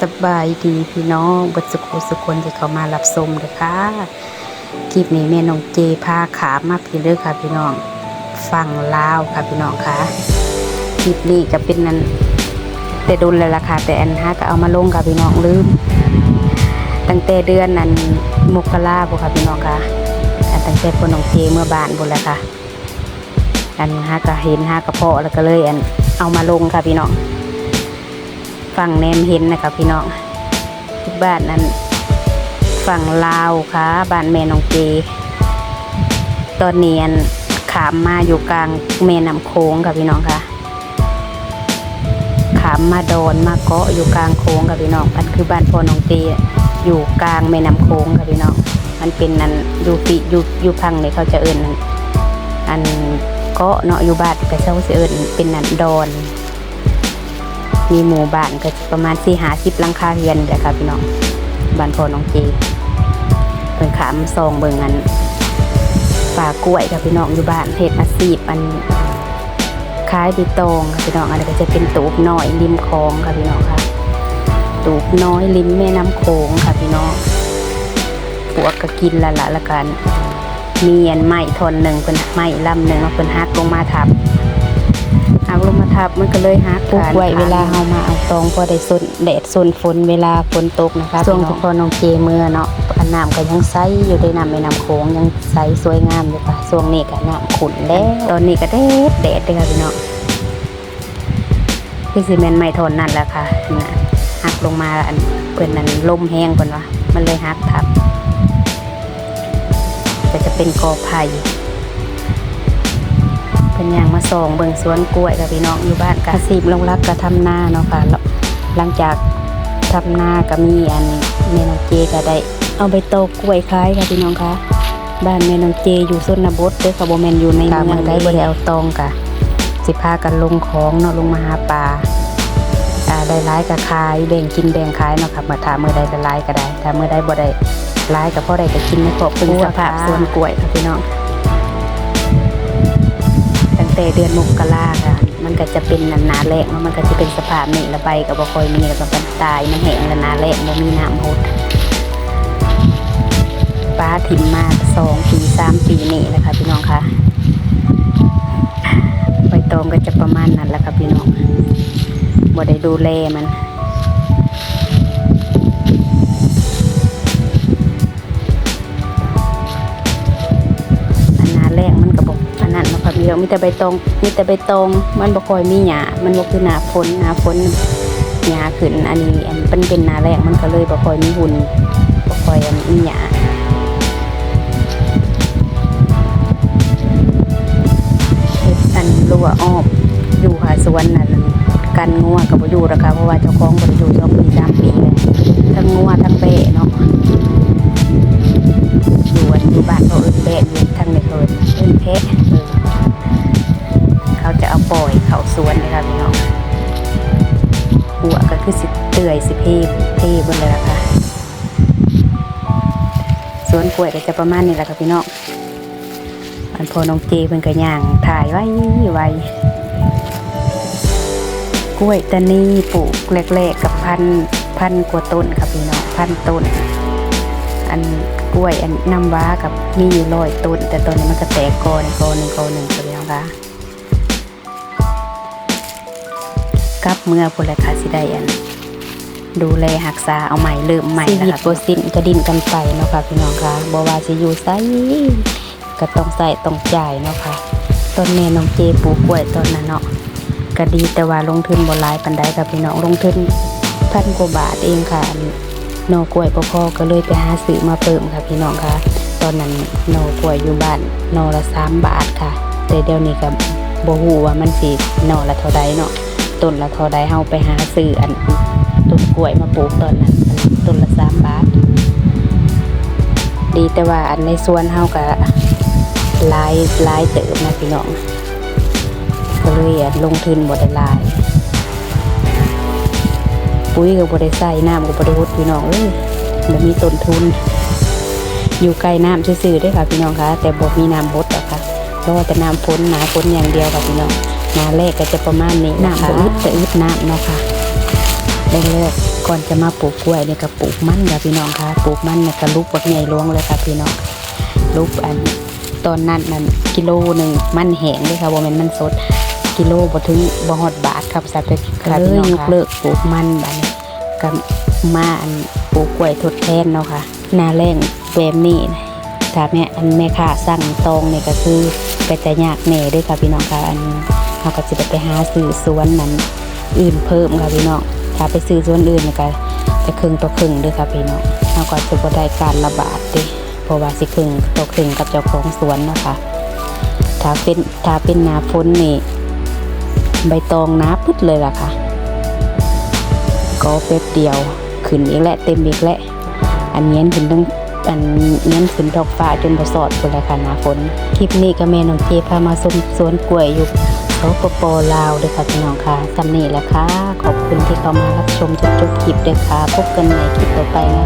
สบายดีพี่น้องบัดสุขุสุคนที่เขามารับชมเลยค่ะคลิปนี้แม่น้องเจพาขามาพี่เลือค่ะพี่น้องฟังลาวค่ะพี่น้องค่ะคลิปนี้ก็เป็นนั้นแต่ดุลเลยล่ะค่ะแต่อันฮะก็เอามาลงค่ะพี่น้องลืม ตั้งแต่เดือนนั้นมกราบุค่ะพี่น้องค่ะอันตั้งแต่พน้องเจเมื่อบานบุแล้วค่ะอันฮะก็เห็นฮะกระเพาะแล้วก็เลยอันเอามาลงค่ะพี่น้อง ฝั่งแนมเห็นนะคะพี่น้องบ้านนั้นฝั่งลาวค่ะบ้านแม่น้องเจ ตอนเนี้อันขามมาอยู่กลางแม่น้ำโค้งค่ะพี่น้องค่ะ ขามมาโดนมาเกาะอยู่กลางโค้งค่ะพี่น้องอันคือบ้านพ่อน้องเจอยู่กลางแม่น้ำโค้งค่ะพี่น้อง มันเป็นนั้นอยู่ปีอยู่อยู่พังเนี่ยเขาจะเอิ่นนั่นอันเกาะเนาะอยู่บ้านก็เช่าสิเอิ่นเป็นนันดอน มีหมู่บ้านก็ประมาณสี่หาสิบลังคาเรือนแหละค่ะพี่น้องบ้านพ่อน้องจีเพิ่นขามซองเบิ่งอันป่ากล้วยค่ะพี่น้องอยู่บ้านเฮ็ดอาชีพอันขายใบตองค่ะพี่น้องอันนี้ก็จะเป็นตูบน้อยริมคลองค่ะพี่น้องค่ะตูบน้อยริมแม่น้ำโขงค่ะพี่น้องพวกก็กินละละละกันมีอันไม้ทนหนึ่งเป็นไม้ลำหนึ่งเอาเป็นฮักลงมาทับ เอาลงมาทับมันก็เลยหักปลูกไว้เวลาเฮามาเอาตองพอได้สนแดดสนฝนเวลาฝนตกนะคะช่วงที่พอน้องเจเมื่อเนาะอันน้ำก็ยังใสอยู่ในน้ำแม่น้ำโขงยังใสสวยงามอยู่ค่ะช่วงนี้ก็น้ำขุ่นแล้วตอนนี้ก็แดดแดดเลยค่ะพี่น้องคือซีเมนต์ไม่ทนนั่นแหละค่ะนะหักลงมาอันเพื่อนนั้นลมแห้งก่อนวะมันเลยหักทับก็จะเป็นกอไผ่ เป็นอย่างมาส่งเบิ่งสวนกล้วยกับพี่น้องอยู่บ้านกอาชีพลงรักก็ทำนาเนาะค่ะแล้วหลังจากทำนาก็มีอันแม่น้องเจก็ได้ เอาไปโตกล้วยขายค่ะพี่น้องคะบ้านแม่น้องเจอยู่ชนบทเด้อค่ะบ่แม่นอยู่ในเมืองได้บ่ได้เอาตองกะสิพากันลงของเนาะลงมาหาปลาอ่าได้ร้ายก็ขายแบ่งกินแบ่งขายเนาะค่ะมาถามมื้อใดก็หลายก็ได้ถ้ามื้อใดบ่ได้หลายก็พอได้ก็กินในครอบครัวสภาพสวนกล้วยค่ะพี่น้องตั้ง แต่เดือนมกราค่ะมันก็จะเป็นหนาแรงมันก็จะเป็นสภาพนี้ละใบกับบ่คอยมีกับก็มันตายมันแห้งและหนาแรงบ่มีน้ำหดป้าถิ่มมาสองปีสามปีนี่แหละค่ะพี่น้องค่ะใบตองก็จะประมาณนั้นแหละค่ะพี่น้องบ่ได้ดูแลมัน นั้นมาครับเดียวมีแต่ใบตองมีแต่ใบตองมันบ่ค่อยมีหญ้ามันบ่คือหน้าฝนหน้าฝนหญ้าขึ้นอันนี้อันเป็นเป็นหน้าแรกมันก็เลยบ่ค่อยมีหุ่นบ่ค่อยมีหญ้าเฮ็ดอันรั้วอ้อมอยู่หาสวนนั่นกันงัวก็บ่อยู่แล้วค่ะเพราะว่าเจ้าของบ่ได้อยู่สองปีสามปีเลยทั้งงัวทั้งเบะเนาะ อสิเตื่อยสิเพเพบนเลยล่ะค่ะสวนกล้วยก็จะประมาณนี้แหละค่ะพี่น้องอันพอน้องเจเพิ่นก็ย่างถ่ายไว้ไว้กล้วยตานีปลูกแรกๆกับพันพันกว่าต้นค่ะพี่น้องพันต้น อันกล้วยอันน้ำว้ากับมีอยู่ร้อยต้น แต่ตอนนี้มันก็แตกกอในกอหนึ่งกอหนึ่งตัวเดียวค่ะกลับเมื่อพนละค่ะสิได้อัน ดูแลหักษาเอาใหม่เริ่มใหม่ชีวิตโบสินกระดินกันไปเนาะค่ะพี่น้องค่ะบ่ว่าสิอยู่ไสก็ต้องใส่ต้องจ่ายเนาะค่ะต้นแม่น้องเจปลูกกล้วยต้นนั้นเนาะก็ดีแต่ว่าลงทุนบ่หลายปานใดค่ะพี่น้องลงทุนพันกว่าบาทเองค่ะอันหนอกล้วยบ่พอก็เลยไปหาซื้อมาเพิ่มค่ะพี่น้องค่ะ ตอนนั้นหนอกล้วยอยู่บ้านหนอละสามบาทค่ะ แต่เดี๋ยวนี้ก็บ่ฮู้ว่ามันสิหนอละเท่าใดเนาะต้นละเท่าใดเฮาไปหาซื้ออัน ต้นกล้วยมาปลูกตอนนั้นต้นละสามบาท ดีแต่ว่าอันในสวนเฮาก็ลายลายเติบนะพี่น้องก็เลยอันลงทุนบ่ได้ลาย ปุ๋ยก็บ่ได้ใส่น้ำก็บ่ได้หดพี่น้องเอ้ยบ่มีต้นทุน อยู่ไกลน้ำซื่อๆด้อค่ะพี่น้องคะแต่บ่มีน้ำหดหรอกค่ะรอแต่น้ำฝนหนาฝนอย่างเดียวค่ะพี่น้องนาแรกก็จะประมาณนี้น้ำบ่อึดแต่อึดน้ำเนาะค่ะ แรกๆก่อนจะมาปลูกกล้วยเนี่ยก็ปลูกมันค่ะพี่น้องค่ะปลูกมันเนี่ยก็ลูกบักใหญ่หลวงเลยค่ะพี่น้องลูกอันตอนนั้นนั่นกิโลหนึ่งมันแห้งเลยค่ะว่ามันมันสดกิโลบ่ถึงบ่ฮอดบาทครับสัตว์ค่ะพี่น้องยกเลิกปลูกมันบัดนี้ก็มาอันปลูกกล้วยทดแทนเนาะค่ะหน้าแรงแบบนี้นะถ้าแม่อันแม่ค้าสั่งตองนี่ก็คือไปแต่ยากแน่ด้วยค่ะพี่น้องค่ะอันเราก็จะไปหาซื้อสวนนั้นอื่นเพิ่มค่ะพี่น้อง ถ้าไปซื้อสวนอื่นนี่ก็จะครึ่งต่อครึ่งด้วยค่ะพี่น้องเราก็จะบ่ได้การระบาดเด้เพราะว่าสิครึ่งต่อครึ่งกับเจ้าของสวนนะคะถ้าเป็นถ้าเป็นหน้าฝนนี่ใบตองหนาพึดเลยล่ะค่ะ ก็เป๊บเดียวขึ้นอีกแล้วเต็มอีกแล้วอันเนี้ยขึ้นตั้งอันเนี้ยขึ้นทอกฟ้าจนบสอดคนละค่ะหนาฝน คลิปนี้ก็แม่น้องเจพามาสมสวนกล้วยอยู่ ปปลาวเลยค่ะพี่น้องค่ะสำนีแหละค่ะ ขอบคุณที่เข้ามารับชมจนจบคลิปเลยค่ะ พบกันใหม่คลิปต่อไปนะ